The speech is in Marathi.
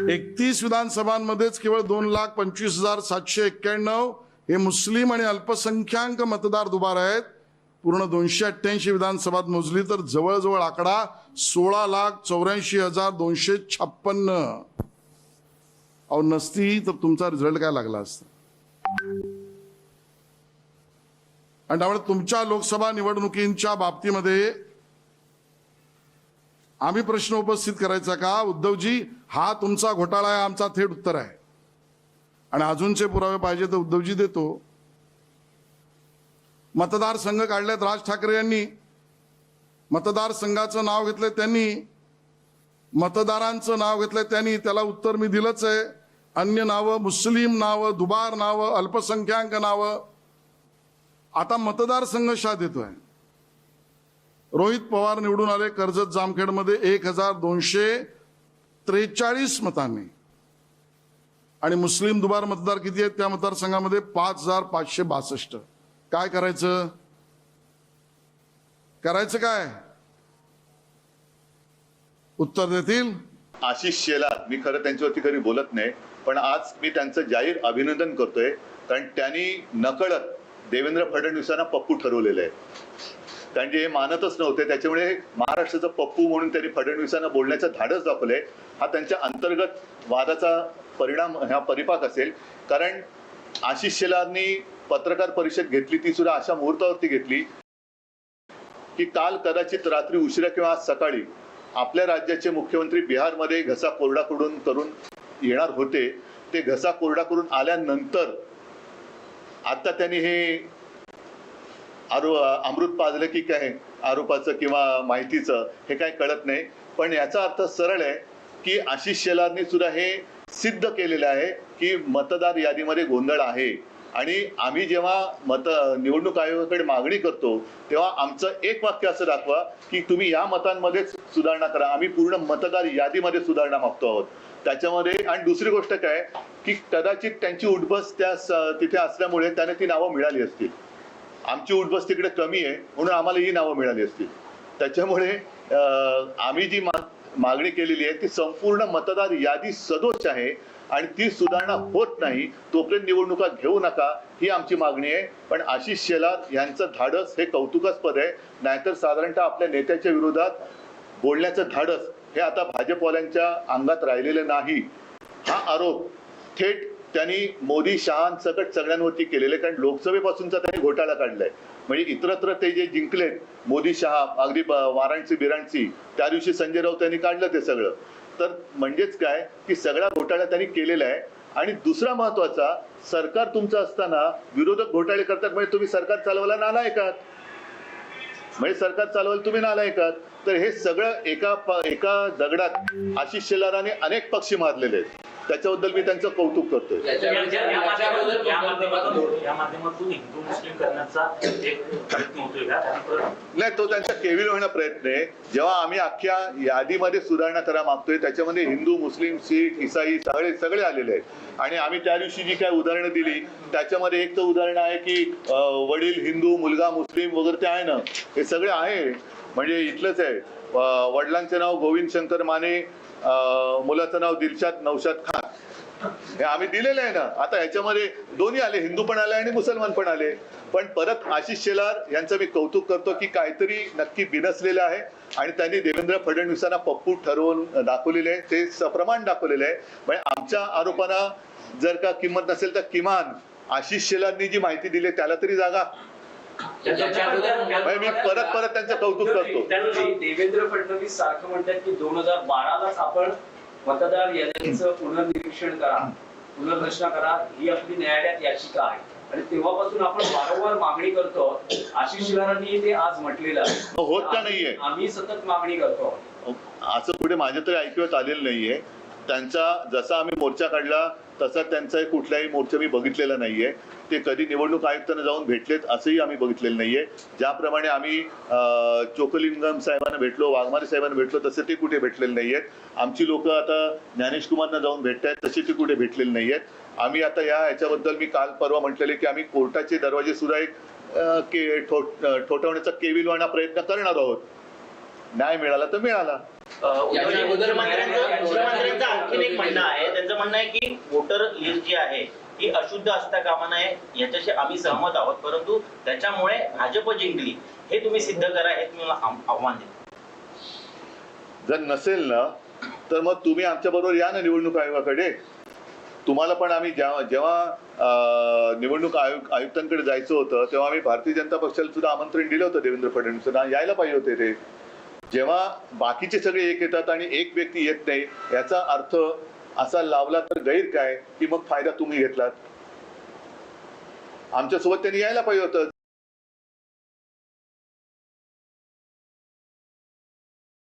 एकतीस विधानसभांमध्येच केवळ दोन लाख पंचवीस हजार सातशे एक्क्याण्णव हे मुस्लिम आणि अल्पसंख्याक मतदार दुबार आहेत. पूर्ण दोनशे अठ्ठ्याऐंशी विधानसभात मोजली तर जवळजवळ आकडा सोळा लाख चौऱ्याऐंशी हजार दोनशे छप्पन्न. अहो नसती तर तुमचा रिझल्ट काय लागला असता? आणि त्यामुळे तुमच्या लोकसभा निवडणुकींच्या बाबतीमध्ये आम्ही प्रश्न उपस्थित करायचा का? उद्धवजी हा तुमचा घोटाळा आहे आमचा थेट उत्तर आहे. आणि अजूनचे पुरावे पाहिजे तर उद्धवजी देतो. मतदारसंघ काढलेत राज ठाकरे यांनी. मतदारसंघाचं नाव घेतलंय त्यांनी. मतदारांचं नाव घेतलंय त्यांनी. त्याला उत्तर मी दिलंच आहे. अन्य नावं मुस्लिम नावं दुबार नावं अल्पसंख्याक नावं. आता मतदारसंघ शा देतोय रोहित पवार निवडून आले कर्जत जामखेडमध्ये एक हजार दोनशे त्रेचाळीस मतांनी. आणि मुस्लिम दुबार मतदार किती आहेत त्या मतदारसंघामध्ये पाच हजार पाचशे बासष्ट. काय करायचं? करायचं काय? उत्तर देतील? आशिष शेलार मी खरं त्यांच्यावरती कधी बोलत नाही पण आज मी त्यांचं जाहीर अभिनंदन करतोय कारण त्यांनी नकळत देवेंद्र फडणवीसांना पप्पू ठरवलेलं आहे. कारण हे मानतच नव्हते त्याच्यामुळे महाराष्ट्राचं पप्पू म्हणून त्यांनी फडणवीसांना बोलण्याचं धाडस दाखवलंय. हा त्यांच्या अंतर्गत वादाचा परिणाम हा परिपाक असेल. कारण आशिष शेलारनी पत्रकार परिषद घेतली ती सुद्धा अशा मुहूर्तावरती घेतली की काल कदाचित रात्री उशिरा किंवा आज सकाळी आपल्या राज्याचे मुख्यमंत्री बिहारमध्ये घसा कोरडा करून करून येणार होते. ते घसा कोरडा करून आल्यानंतर आता त्यांनी हे आरो अमृत पाजलं की काय? आरोपाचं किंवा माहितीचं हे काय कळत नाही. पण याचा अर्थ सरळ आहे की आशिष शेलारनी सुद्धा हे सिद्ध केलेलं आहे की मतदार यादीमध्ये गोंधळ आहे. आणि आम्ही जेव्हा मत निवडणूक आयोगाकडे मागणी करतो तेव्हा आमचं एक वाक्य असं दाखवा की तुम्ही या मतांमध्येच सुधारणा करा. आम्ही पूर्ण मतदार यादीमध्ये सुधारणा मागतो आहोत. त्याच्यामध्ये आणि दुसरी गोष्ट काय की कदाचित त्यांची उठबस त्या तिथे असल्यामुळे त्यांना ती नावं मिळाली असतील. आमची उठबस तिकडे कमी आहे म्हणून आम्हाला ही नावं मिळाली असतील. त्याच्यामुळे आम्ही जी मागणी केलेली आहे ती संपूर्ण मतदार यादी सदोष आहे आणि ती सुधारणा होत नाही. तोपर्यंत निवडणुका घेऊ नका ही आमची मागणी आहे. पण आशिष शेलार यांचं धाडस हे कौतुकास्पद आहे. नाहीतर साधारणतः आपल्या नेत्याच्या विरोधात बोलण्याचं धाडस हे आता भाजपवाल्यांच्या अंगात राहिलेलं नाही. हा आरोप थेट त्यांनी मोदी शहांसकट सगळ्यांवरती केलेले कारण लोकसभेपासूनचा त्यांनी घोटाळा काढलाय. म्हणजे इतरत्र ते जे जिंकलेत मोदी शहा अगदी वाराणसी बिराणसी त्या दिवशी संजय राऊत यांनी काढलं ते सगळं. तर म्हणजेच काय की सगळा घोटाळा त्यांनी केलेला आहे. आणि दुसरा महत्त्वाचा सरकार तुमचं असताना विरोधक घोटाळे करतात म्हणजे तुम्ही सरकार चालवायला नालायकात. म्हणजे सरकार चालवायला तुम्ही नालायकात. तर हे सगळं एका एका दगडात आशिष शेलाराने अनेक पक्षी मारलेले आहेत. त्याच्याबद्दल मी त्यांचं कौतुक करतोय. नाही तो त्यांचा केविल होणं प्रयत्न आहे. जेव्हा आम्ही अख्ख्या यादीमध्ये सुधारणा करा मागतोय त्याच्यामध्ये हिंदू मुस्लिम शीख इसाई सगळे सगळे आलेले आहेत. आणि आम्ही त्या दिवशी जी काय उदाहरणं दिली त्याच्यामध्ये एक तर उदाहरण आहे की वडील हिंदू मुलगा मुस्लिम वगैरे ते आहे ना हे सगळे आहे. म्हणजे इथलंच आहे. वडिलांचे नाव गोविंद शंकर माने मुलाचं नाव दिलशाद नौशाद खान. हे आम्ही दिलेलं आहे ना आता ह्याच्यामध्ये दोन्ही आले हिंदू पण आले आणि मुसलमान पण आले. पण परत आशिष शेलार यांचं मी कौतुक करतो की काहीतरी नक्की बिनसलेलं आहे आणि त्यांनी देवेंद्र फडणवीसांना पप्पू ठरवून दाखवलेले आहे. ते सप्रमाण दाखवलेलं आहे. म्हणजे आमच्या आरोपांना जर का किंमत नसेल तर किमान आशिष शेलारनी जी माहिती दिली त्याला तरी जागा. अगोदर- म्हणजे मी परत परत त्यांचं कौतुक करतो. देवेंद्र फडणवीस सारखं म्हणतात की दोन हजार बारालाच आपण मतदार याद्यांचं पुनर्निरीक्षण करा पुनर्रचना करा ही आपली न्यायालयात याचिका आहे. आणि तेव्हापासून आपण वारंवार मागणी करतो आशिष शेलारांनी ते आज म्हटलेलं आहे. होत का नाहीये? आम्ही सतत मागणी करतो. असं पुढे माझ्या तरी ऐकवत आलेलं नाहीये. त्यांचा जसा आम्ही मोर्चा काढला तसा त्यांचा कुठलाही मोर्चा मी बघितलेला नाहीये. ते कधी निवडणूक आयुक्तांना जाऊन भेटलेत असंही आम्ही बघितलेलं नाहीये. ज्याप्रमाणे आम्ही चोकलिंगम साहेबांना भेटलो वाघमारे साहेबांना भेटलो तसे ते कुठे भेटलेले नाहीयेत. आमची लोक आता ज्ञानेश कुमारना जाऊन भेटतायत तसे ते कुठे भेटलेले नाहीयेत. आम्ही आता या याच्याबद्दल मी काल परवा म्हटलेले की आम्ही कोर्टाचे दरवाजे सुद्धा एक के ठो- ठोठवण्याचा केविलवाणा प्रयत्न करणार आहोत. न्याय मिळाला तर मिळाला. म्हणणं आहे त्यांचं म्हणणं आहे की वोटर लिस्ट जी आहे ही अशुद्ध असता कामा नये याच्याशी आम्ही सहमत आहोत. परंतु त्याच्यामुळे भाजप जिंकली. हे तुम्ही सिद्ध करा हे तुम्ही मला आव्हान देतो जर नसेल ना तर मग तुम्ही आमच्या बरोबर या ना निवडणूक आयोगाकडे. तुम्हाला पण आम्ही जेव्हा जेव्हा निवडणूक आयोग आयुक्तांकडे जायचं होतं तेव्हा आम्ही भारतीय जनता पक्षाला सुद्धा आमंत्रण दिलं होतं देवेंद्र फडणवीसांना. यायला पाहिजे होते ते. जेव्हा बाकीचे सगळे एक येतात आणि एक व्यक्ती येत नाही याचा अर्थ असा लावला तर गैर काय? की मग फायदा तुम्ही घेतलात. आमच्यासोबत त्यांनी यायला पाहिजे होतं.